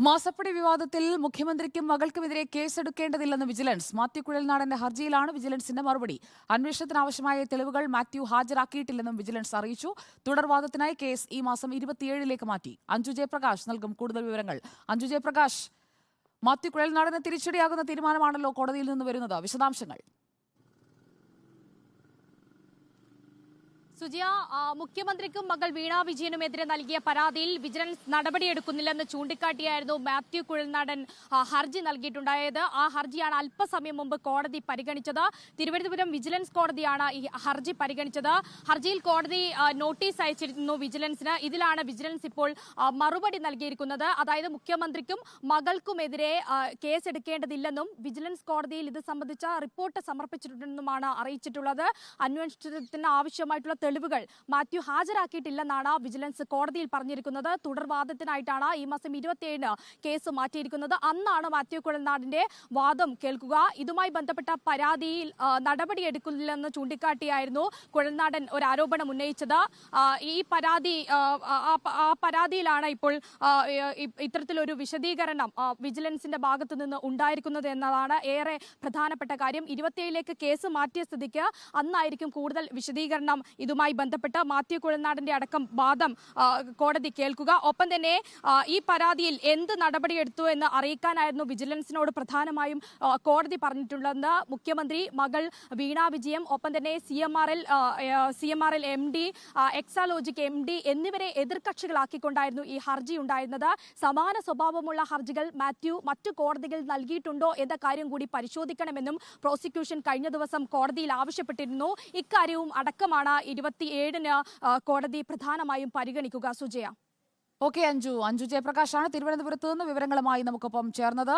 മാസപ്പടി വിവാദത്തിൽ മുഖ്യമന്ത്രിക്കും മകൾക്കുമെതിരെ കേസെടുക്കേണ്ടതില്ലെന്ന് വിജിലൻസ്. മാത്യു കുഴൽനാടന്റെ ഹർജിയിലാണ് വിജിലൻസിന്റെ മറുപടി. അന്വേഷണത്തിനാവശ്യമായ തെളിവുകൾ മാത്യു ഹാജരാക്കിയിട്ടില്ലെന്നും വിജിലൻസ് അറിയിച്ചു. തുടർവാദത്തിനായി കേസ് ഈ മാസം ഇരുപത്തിയേഴിലേക്ക് മാറ്റി. അഞ്ജു ജയപ്രകാശ് നൽകും കൂടുതൽ വിവരങ്ങൾ. അഞ്ജു ജയപ്രകാശ് മാത്യു കുഴൽനാടന് തിരിച്ചടിയാകുന്ന തീരുമാനമാണല്ലോ കോടതിയിൽ നിന്ന് വരുന്നത്. വിശദാംശങ്ങൾ. സുജിയ മുഖ്യമന്ത്രിക്കും മകൾ വീണ വിജയനുമെതിരെ നൽകിയ പരാതിയിൽ വിജിലൻസ് നടപടിയെടുക്കുന്നില്ലെന്ന് ചൂണ്ടിക്കാട്ടിയായിരുന്നു മാത്യു കുഴൽനാടൻ ഹർജി നൽകിയിട്ടുണ്ടായത്. ആ ഹർജിയാണ് അല്പസമയം മുമ്പ് കോടതി പരിഗണിച്ചത്. തിരുവനന്തപുരം വിജിലൻസ് കോടതിയാണ് ഈ ഹർജി പരിഗണിച്ചത്. ഹർജിയിൽ കോടതി നോട്ടീസ് അയച്ചിരുന്നു വിജിലൻസിന്. ഇതിലാണ് വിജിലൻസ് ഇപ്പോൾ മറുപടി നൽകിയിരിക്കുന്നത്. അതായത് മുഖ്യമന്ത്രിക്കും മകൾക്കുമെതിരെ കേസെടുക്കേണ്ടതില്ലെന്നും വിജിലൻസ് കോടതിയിൽ ഇത് സംബന്ധിച്ച റിപ്പോർട്ട് സമർപ്പിച്ചിട്ടുണ്ടെന്നുമാണ് അറിയിച്ചിട്ടുള്ളത്. അന്വേഷണത്തിന് ആവശ്യമായിട്ടുള്ള തെളിവുകൾ മാത്യു ഹാജരാക്കിയിട്ടില്ലെന്നാണ് വിജിലൻസ് കോടതിയിൽ പറഞ്ഞിരിക്കുന്നത്. തുടർവാദത്തിനായിട്ടാണ് ഈ മാസം ഇരുപത്തിയേഴിന് കേസ് മാറ്റിയിരിക്കുന്നത്. അന്നാണ് മാത്യു കുഴൽനാടിന്റെ വാദം കേൾക്കുക. ഇതുമായി ബന്ധപ്പെട്ട പരാതിയിൽ നടപടി നടപടിയെടുക്കില്ലെന്ന് ചൂണ്ടിക്കാട്ടിയായിരുന്നു കുഴൽനാടൻ ഒരു ആരോപണം ഉന്നയിച്ചത്. ഈ പരാതി ആ, പരാതിയിലാണ് ഇപ്പോൾ ഇത്തരത്തിലൊരു വിശദീകരണം വിജിലൻസിന്റെ ഭാഗത്തു നിന്ന് ഉണ്ടായിരിക്കുന്നത് എന്നതാണ് ഏറെ പ്രധാനപ്പെട്ട കാര്യം. ഇരുപത്തിയേഴിലേക്ക് കേസ് മാറ്റിയ സ്ഥിതിക്ക് അന്നായിരിക്കും കൂടുതൽ വിശദീകരണം ഇതുമായി ബന്ധപ്പെട്ട് മാത്യു കുഴൽനാടിന്റെ അടക്കം വാദം കോടതി കേൾക്കുക. ഒപ്പം തന്നെ ഈ പരാതിയിൽ എന്ത് നടപടിയെടുത്തു എന്ന് അറിയിക്കാനായിരുന്നു വിജിലൻസിനോട് പ്രധാനമായും കോടതി പറഞ്ഞിട്ടുള്ളതെന്ന് മുഖ്യമന്ത്രി മകൾ വീണ വിജയം ഒപ്പം തന്നെ C M R L C M R L M D Exalogic M D എന്നിവരെ എതിർകക്ഷികളാക്കിക്കൊണ്ടായിരുന്നു ഈ ഹർജി ഉണ്ടായിരുന്നത്. സമാന സ്വഭാവമുള്ള ഹർജികൾ മാത്യു മറ്റു കോടതികൾ നൽകിയിട്ടുണ്ടോ എന്ന കാര്യം കൂടി പരിശോധിക്കണമെന്നും പ്രോസിക്യൂഷൻ കഴിഞ്ഞ ദിവസം കോടതിയിൽ ആവശ്യപ്പെട്ടിരുന്നു. ഇക്കാര്യവും അടക്കമാണ് ഇരുപത്തിയേഴിന് കോടതി പ്രധാനമായും പരിഗണിക്കുക. സുജയ. ഓക്കെ അഞ്ജു. അഞ്ജു ജയപ്രകാശാണ് തിരുവനന്തപുരത്ത് നിന്ന് വിവരങ്ങളുമായി നമുക്കൊപ്പം ചേർന്നത്.